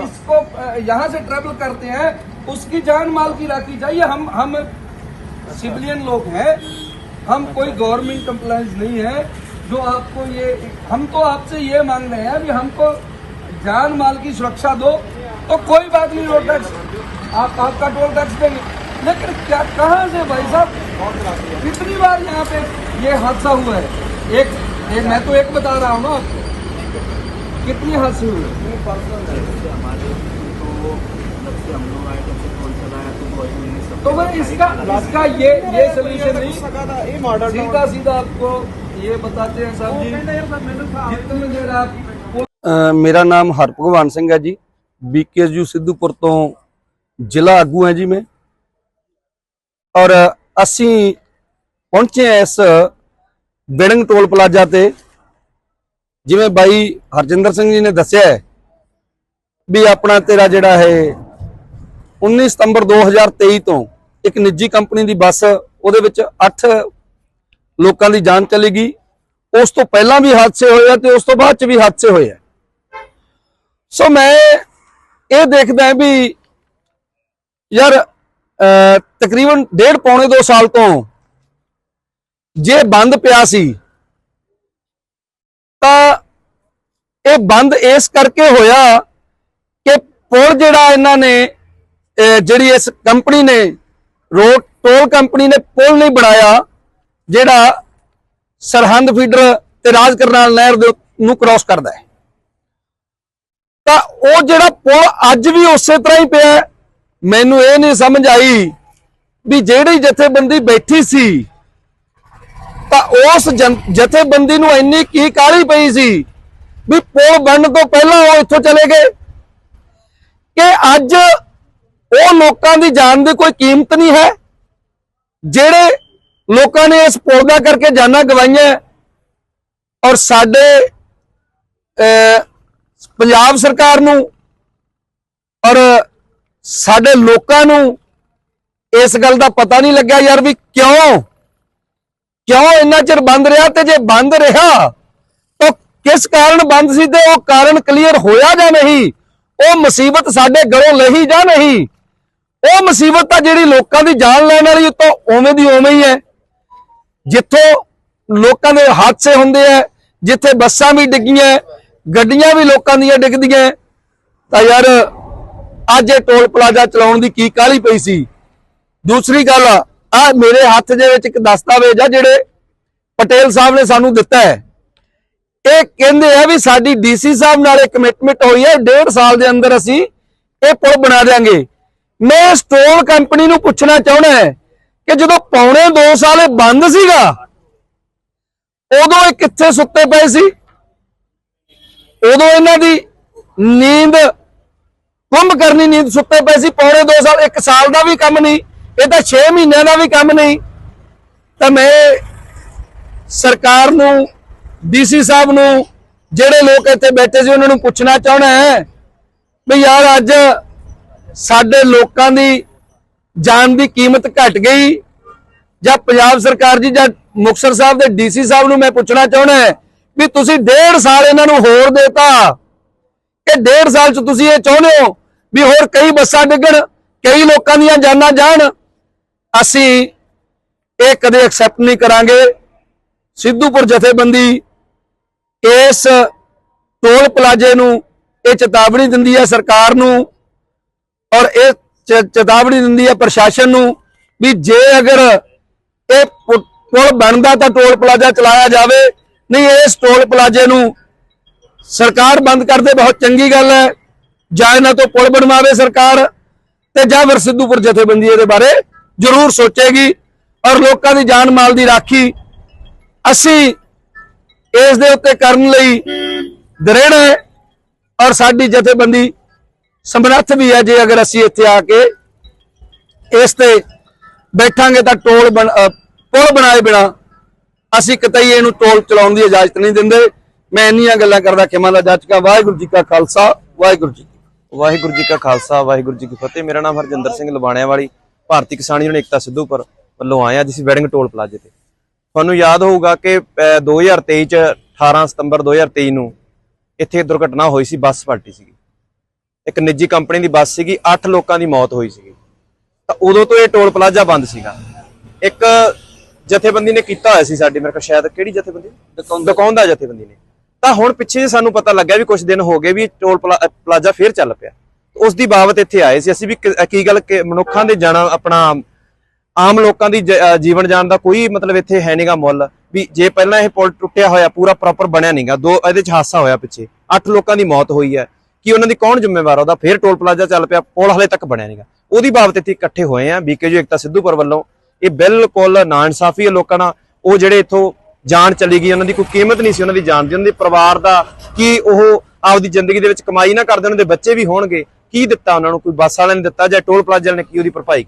इसको यहाँ से ट्रेवल करते हैं उसकी जान माल की राखी चाहिए हम हम सिविलियन लोग हैं हम कोई गवर्नमेंट कंप्लाइंस नहीं है जो आपको ये हम तो आपसे ये मांग रहे हैं कि हमको जान माल की सुरक्षा दो। तो कोई बात नहीं रोड टैक्स आप आपका टोल टैक्स देंगे। लेकिन क्या कहाँ से भाई साहब? कितनी बार यहाँ पे ये हादसा हुआ है? एक, एक मैं तो एक बता रहा हूँ ना। आपको कितनी हादसे हुए हैं? तो मैं इसका इसका ये ये सोल्यूशन नहीं सीधा सीधा आपको ये बताते हैं साहब जी जितनी देर आप ਅ, ਮੇਰਾ ਨਾਮ ਹਰਭਗਵਾਨ ਸਿੰਘ ਹੈ ਜੀ ਬੀਕੇਯੂ ਸਿੱਧੂਪੁਰ ਤੋਂ ਜ਼ਿਲ੍ਹਾ ਆਗੂ ਹਾਂ ਜੀ ਮੈਂ ਔਰ ਅਸੀਂ ਪਹੁੰਚੇ ਹਾਂ ਇਸ ਬਿਡਿੰਗ ਟੋਲ ਪਲਾਜ਼ਾ ਤੇ ਜਿਵੇਂ ਬਾਈ ਹਰਜਿੰਦਰ ਸਿੰਘ ਜੀ ਨੇ ਦੱਸਿਆ ਹੈ ਵੀ ਆਪਣਾ ਤੇਰਾ ਜਿਹੜਾ ਹੈ 19 ਸਤੰਬਰ 2023 ਤੋਂ ਇੱਕ ਨਿੱਜੀ ਕੰਪਨੀ ਦੀ ਬੱਸ, ਉਹਦੇ ਵਿੱਚ 8 ਲੋਕਾਂ ਦੀ ਜਾਨ ਚਲੀ ਗਈ। ਉਸ ਤੋਂ ਪਹਿਲਾਂ ਵੀ ਹਾਦਸੇ ਹੋਏ ਆ ਤੇ ਉਸ ਤੋਂ ਬਾਅਦ ਚ ਵੀ ਹਾਦਸੇ ਹੋਏ ਆ। ਸੋ ਮੈਂ ਇਹ ਦੇਖਦਾ ਹਾਂ ਵੀ ਯਾਰ ਤਕਰੀਬਨ ਡੇਢ ਪੌਣੇ 2 ਸਾਲ ਤੋਂ ਜੇ ਬੰਦ ਪਿਆ ਸੀ ਤਾਂ ਇਹ ਬੰਦ ਇਸ ਕਰਕੇ ਹੋਇਆ ਕਿ ਪੁਲ ਜਿਹੜਾ ਇਹਨਾਂ ਨੇ ਜਿਹੜੀ ਇਸ ਕੰਪਨੀ ਨੇ, ਰੋਡ ਟੋਲ ਕੰਪਨੀ ਨੇ ਪੁਲ ਨਹੀਂ ਬਣਾਇਆ, ਜਿਹੜਾ ਸਰਹੰਦ ਫੀਡਰ ਤੇ ਰਾਜ ਕਰਨਾਲ ਨਹਿਰ ਦੇ ਨੂੰ ਕ੍ਰਾਸ ਕਰਦਾ ਹੈ। ਤਾਂ ਉਹ ਜਿਹੜਾ ਪੁਲ ਅੱਜ ਵੀ ਉਸੇ ਤਰ੍ਹਾਂ ਹੀ ਪਿਆ ਮੈਨੂੰ ਇਹ ਨਹੀਂ ਸਮਝ ਆਈ ਵੀ ਜਿਹੜੀ ਜਥੇਬੰਦੀ ਬੈਠੀ ਸੀ ਤਾਂ ਉਸ ਜਨ- ਜਥੇਬੰਦੀ ਨੂੰ ਇੰਨੀ ਕੀ ਕਾਹਲੀ ਪਈ ਸੀ? ਵੀ ਪੁਲ ਬਣਨ ਤੋਂ ਪਹਿਲਾਂ ਉਹ ਇੱਥੋਂ ਚਲੇ ਗਏ। ਕਿ ਅੱਜ ਉਹ ਲੋਕਾਂ ਦੀ ਜਾਨ ਦੀ ਕੋਈ ਕੀਮਤ ਨਹੀਂ ਹੈ। ਜਿਹੜੇ ਲੋਕਾਂ ਨੇ ਇਸ ਪੁਲ ਦਾ ਕਰਕੇ ਜਾਨਾਂ ਗਵਾਈਆਂ ਔਰ ਸਾਡੇ ਪੰਜਾਬ ਸਰਕਾਰ ਨੂੰ ਔਰ ਸਾਡੇ ਲੋਕਾਂ ਨੂੰ ਇਸ ਗੱਲ ਦਾ ਪਤਾ ਨਹੀਂ ਲੱਗਿਆ ਯਾਰ ਵੀ ਕਿਉਂ ਕਿਉਂ ਇੰਨਾ ਚਿਰ ਬੰਦ ਰਿਹਾ ਤੇ ਜੇ ਬੰਦ ਰਿਹਾ, ਤਾਂ ਕਿਸ ਕਾਰਨ ਬੰਦ ਸੀ ਤੇ ਉਹ ਕਾਰਨ ਕਲੀਅਰ ਹੋਇਆ ਜਾਂ ਨਹੀਂ? ਉਹ ਮੁਸੀਬਤ ਸਾਡੇ ਗਲੋਂ ਲਹੀ ਜਾਂ ਨਹੀਂ? ਉਹ ਮੁਸੀਬਤ ਤਾਂ ਜਿਹੜੀ ਲੋਕਾਂ ਦੀ ਜਾਨ ਲੈਣ ਵਾਲੀ ਉਹ ਉਵੇਂ ਦੀ ਉਵੇਂ ਹੀ ਹੈ। ਜਿੱਥੋਂ ਲੋਕਾਂ ਦੇ ਹਾਦਸੇ ਹੁੰਦੇ ਆ, ਜਿੱਥੇ ਬੱਸਾਂ ਵੀ ਡਿੱਗੀਆਂ, ਗੱਡੀਆਂ ਵੀ ਲੋਕਾਂ ਦੀਆਂ ਡਿੱਗਦੀਆਂ, ਤਾਂ ਯਾਰ ਅੱਜ ਇਹ ਟੋਲ ਪਲਾਜ਼ਾ ਚਲਾਉਣ ਦੀ ਕੀ ਕਾਹਲੀ ਪਈ ਸੀ? ਦੂਸਰੀ ਗੱਲ ਆ ਮੇਰੇ ਹੱਥ ਦੇ ਵਿੱਚ ਇੱਕ ਦਸਤਾਵੇਜ਼ ਆ ਜਿਹੜੇ ਪਟੇਲ ਸਾਹਿਬ ਨੇ ਸਾਨੂੰ ਦਿੱਤਾ ਹੈ। ਇਹ ਕਹਿੰਦੇ ਆ ਵੀ ਸਾਡੀ ਡੀਸੀ ਸਾਹਿਬ ਨਾਲ ਇਹ ਕਮਿਟਮੈਂਟ ਹੋਈ ਹੈ, ਡੇਢ ਸਾਲ ਦੇ ਅੰਦਰ ਅਸੀਂ ਇਹ ਪੁਲ ਬਣਾ ਦੇਾਂਗੇ ਮੈਂ ਸਟੋਲ ਕੰਪਨੀ ਨੂੰ ਪੁੱਛਣਾ ਚਾਹੁੰਦਾ ਹੈ ਕਿ ਜਦੋਂ ਪੌਣੇ 2 ਸਾਲ ਇਹ ਬੰਦ ਸੀਗਾ, ਉਦੋਂ ਇਹ ਕਿੱਥੇ ਸੁੱਤੇ ਪਏ ਸੀ? ਉਦੋਂ ਇਹਨਾਂ ਦੀ ਨੀਂਦ, ਕੁੰਭ ਕਰਨੀ ਨੀਂਦ ਸੁੱਤੇ ਪਏ ਸੀ। ਪੌਣੇ 2 ਸਾਲ 1 ਸਾਲ ਦਾ ਵੀ ਕੰਮ ਨਹੀਂ। ਇਹ ਤਾਂ 6 ਮਹੀਨਿਆਂ ਦਾ ਵੀ ਕੰਮ ਨਹੀਂ। ਤਾਂ ਮੈਂ ਸਰਕਾਰ ਨੂੰ, ਡੀਸੀ ਸਾਹਿਬ ਨੂੰ, ਜਿਹੜੇ ਲੋਕ ਇੱਥੇ ਬੈਠੇ ਸੀ, ਉਹਨਾਂ ਨੂੰ ਪੁੱਛਣਾ ਚਾਹਣਾ ਹੈ ਵੀ ਯਾਰ ਅੱਜ ਸਾਡੇ ਲੋਕਾਂ ਦੀ ਜਾਨ ਦੀ ਕੀਮਤ ਘਟ ਗਈ। ਜਾਂ ਪੰਜਾਬ ਸਰਕਾਰ ਜੀ, ਜਾਂ ਮੁਕਤਸਰ ਸਾਹਿਬ ਦੇ ਡੀਸੀ ਸਾਹਿਬ ਨੂੰ ਮੈਂ ਪੁੱਛਣਾ ਚਾਹਣਾ ਹੈ ਵੀ ਤੁਸੀਂ ਡੇਢ ਸਾਲ ਇਹਨਾਂ ਨੂੰ ਹੋਰ ਦੇਤਾ। ਕਿ ਡੇਢ ਸਾਲ ਚ ਤੁਸੀਂ ਇਹ ਚਾਹੁੰਦੇ ਹੋ ਵੀ ਹੋਰ ਕਈ ਬੱਸਾਂ ਡਿੱਗਣ, ਕਈ ਲੋਕਾਂ ਦੀਆਂ ਜਾਨਾਂ ਜਾਣ ਅਸੀਂ ਇਹ ਕਦੇ ਐਕਸੈਪਟ ਨਹੀਂ ਕਰਾਂਗੇ। ਸਿੱਧੂਪੁਰ ਜਥੇਬੰਦੀ ਇਸ ਟੋਲ ਪਲਾਜ਼ੇ ਨੂੰ, ਇਹ ਚੇਤਾਵਨੀ ਦਿੰਦੀ ਹੈ ਸਰਕਾਰ ਨੂੰ ਔਰ ਇਹ ਚੇਤਾਵਨੀ ਦਿੰਦੀ ਹੈ ਪ੍ਰਸ਼ਾਸਨ ਨੂੰ ਵੀ ਜੇ ਅਗਰ ਇਹ ਪੁਲ ਬਣਦਾ ਤਾਂ ਟੋਲ ਪਲਾਜ਼ਾ ਚਲਾਇਆ ਜਾਵੇ। ਨਹੀਂ, ਇਸ ਟੋਲ ਪਲਾਜ਼ੇ ਨੂੰ ਸਰਕਾਰ ਬੰਦ ਕਰਦੇ ਬਹੁਤ ਚੰਗੀ ਗੱਲ ਹੈ। ਜਾਂ ਇਹਨਾਂ ਤੋਂ ਪੁਲ ਬਣਵਾਵੇ ਸਰਕਾਰ ਤੇ ਜਾਂ ਫਿਰ ਸਿੱਧੂਪੁਰ ਜਥੇਬੰਦੀ ਇਹਦੇ ਬਾਰੇ ਜ਼ਰੂਰ ਸੋਚੇਗੀ ਔਰ ਲੋਕਾਂ ਦੀ ਜਾਨ ਮਾਲ ਦੀ ਰਾਖੀ ਅਸੀਂ ਇਸ ਦੇ ਉੱਤੇ ਕਰਨ ਲਈ ਦ੍ਰਿੜ ਹੈ ਔਰ ਸਾਡੀ ਜਥੇਬੰਦੀ ਸਮਰੱਥ ਵੀ ਹੈ ਜੇ ਅਗਰ ਅਸੀਂ ਇੱਥੇ ਆ ਕੇ ਇਸ ਤੇ ਬੈਠਾਂਗੇ ਤਾਂ ਟੋਲ ਬਣ ਪੁਲ ਬਣਾਏ ਬਿਨਾ ਅਸੀਂ ਕਿਤੇ ਇਹਨੂੰ ਟੋਲ ਚਲਾਉਣ ਦੀ ਇਜਾਜ਼ਤ ਨਹੀਂ ਦਿੰਦੇ। ਮੈਂ ਇੰਨੀਆਂ ਗੱਲਾਂ ਕਰਦਾ, ਖਿਮਾ ਦਾ ਜਾਚਕਾ, ਵਾਹਿਗੁਰੂ ਜੀ ਕਾ ਖਾਲਸਾ, ਵਾਹਿਗੁਰੂ ਜੀ ਵਾਹਿਗੁਰੂ ਜੀ ਕਾ ਖਾਲਸਾ, ਵਾਹਿਗੁਰੂ ਜੀ ਕੀ ਫਤਿਹ। ਮੇਰਾ ਨਾਮ ਹਰਜਿੰਦਰ ਸਿੰਘ ਲਵਾਣਿਆਂ ਵਾਲੀ ਭਾਰਤੀ ਕਿਸਾਨ ਯੂਨੀਅਨ ਏਕਤਾ ਸਿੱਧੂਪੁਰ ਵੱਲੋਂ ਆਏ ਹਾਂ ਜਿਸ ਵੈਡਿੰਗ ਟੋਲ ਪਲਾਜ਼ੇ ਤੇ। ਤੁਹਾਨੂੰ ਯਾਦ ਹੋਊਗਾ ਕਿ ਅਹ, 2023 ਚ 18 ਸਤੰਬਰ 2023 ਨੂੰ ਇੱਥੇ ਦੁਰਘਟਨਾ ਹੋਈ ਸੀ ਬੱਸ ਪਲਟੀ ਸੀ ਇੱਕ ਨਿੱਜੀ ਕੰਪਨੀ ਦੀ ਬੱਸ ਸੀਗੀ 8 ਲੋਕਾਂ ਦੀ ਮੌਤ ਹੋਈ ਸੀਗੀ। ਤਾਂ ਉਦੋਂ ਤੋਂ ਇਹ ਟੋਲ ਪਲਾਜ਼ਾ ਬੰਦ ਸੀਗਾ। ਇੱਕ ਜਥੇਬੰਦੀ ਨੇ ਕੀਤਾ ਹੋਇਆ ਸੀ ਸਾਡੀ ਮੇਰੇ ਕੋਲ ਸ਼ਾਇਦ ਕਿਹੜੀ ਜਥੇਬੰਦੀ? ਦੁਕਾਨਦਾਰ ਜਥੇਬੰਦੀ ਨੇ। ਤਾਂ ਹੁਣ ਪਿੱਛੇ ਸਾਨੂੰ ਪਤਾ ਲੱਗਿਆ ਵੀ ਕੁਝ ਦਿਨ ਹੋ ਗਏ ਵੀ ਟੋਲ ਪਲਾਜ਼ਾ ਫੇਰ ਚੱਲ ਪਿਆ। ਉਸ ਦੀ ਬਾਬਤ ਇੱਥੇ ਆਏ ਸੀ। ਅਸੀਂ ਵੀ ਕੀ ਗੱਲ ਕਿ ਮਨੁੱਖਾਂ ਦੇ ਜਾਣਾ ਆਪਣਾ ਆਮ ਲੋਕਾਂ ਦੀ ਜੀਵਨ ਜਾਣ ਦਾ ਕੋਈ ਮਤਲਬ ਇੱਥੇ ਹੈ ਨਹੀਂਗਾ ਮੁੱਲ। ਵੀ ਜੇ ਪਹਿਲਾਂ ਇਹ ਪੁਲ ਟੁੱਟਿਆ ਹੋਇਆ, ਪੂਰਾ ਪ੍ਰੋਪਰ ਬਣਿਆ ਨਹੀਂਗਾ ਦੋ ਇਹਦੇ ਚ ਹਾਦਸਾ ਹੋਇਆ ਪਿੱਛੇ। 8 ਲੋਕਾਂ ਦੀ ਮੌਤ ਹੋਈ ਹੈ। ਕਿ ਉਹਨਾਂ ਦੀ ਕੌਣ ਜ਼ਿੰਮੇਵਾਰ ਉਹਦਾ ਫੇਰ ਟੋਲ ਪਲਾਜ਼ਾ ਚੱਲ ਪਿਆ, ਪੁਲ ਹਲੇ ਤੱਕ ਬਣਿਆ ਨਹੀਂਗਾ ਉਹਦੀ ਬਾਬਤ ਇੱਥੇ ਇਕੱਠੇ ਹੋਏ ਆ ਬੀਕੇਯੂ ਇਕਤਾ ਸਿੱਧੂਪੁਰ ਵੱਲੋਂ। ਇਹ ਬਿਲਕੁਲ ਨਾਇਨਸਾਫੀ ਹੈ ਲੋਕਾਂ ਨਾਲ। ਉਹ ਜਿਹੜੇ ਇੱਥੋਂ ਜਾਨ ਚਲੀ ਗਈ, ਉਹਨਾਂ ਦੀ ਕੋਈ ਕੀਮਤ ਨਹੀਂ ਸੀ ਉਹਨਾਂ ਦੀ ਜਾਨ ਦੀ। ਉਹਨਾਂ ਦੇ ਪਰਿਵਾਰ ਦਾ ਕੀ ਉਹ ਆਪਦੀ ਜ਼ਿੰਦਗੀ ਦੇ ਵਿੱਚ ਕਮਾਈ ਨਾ ਕਰਦੇ ਉਹਨਾਂ ਦੇ ਬੱਚੇ ਵੀ ਹੋਣਗੇ। ਕੀ ਦਿੱਤਾ ਉਹਨਾਂ ਨੂੰ? ਕੋਈ ਬੱਸ ਵਾਲਿਆਂ ਨੇ ਦਿੱਤਾ ਜਾਂ ਟੋਲ ਪਲਾਜ਼ਾ ਵਾਲਿਆਂ ਨੇ ਕੀ ਉਹਦੀ ਭਰਪਾਈ ਕੀਤੀ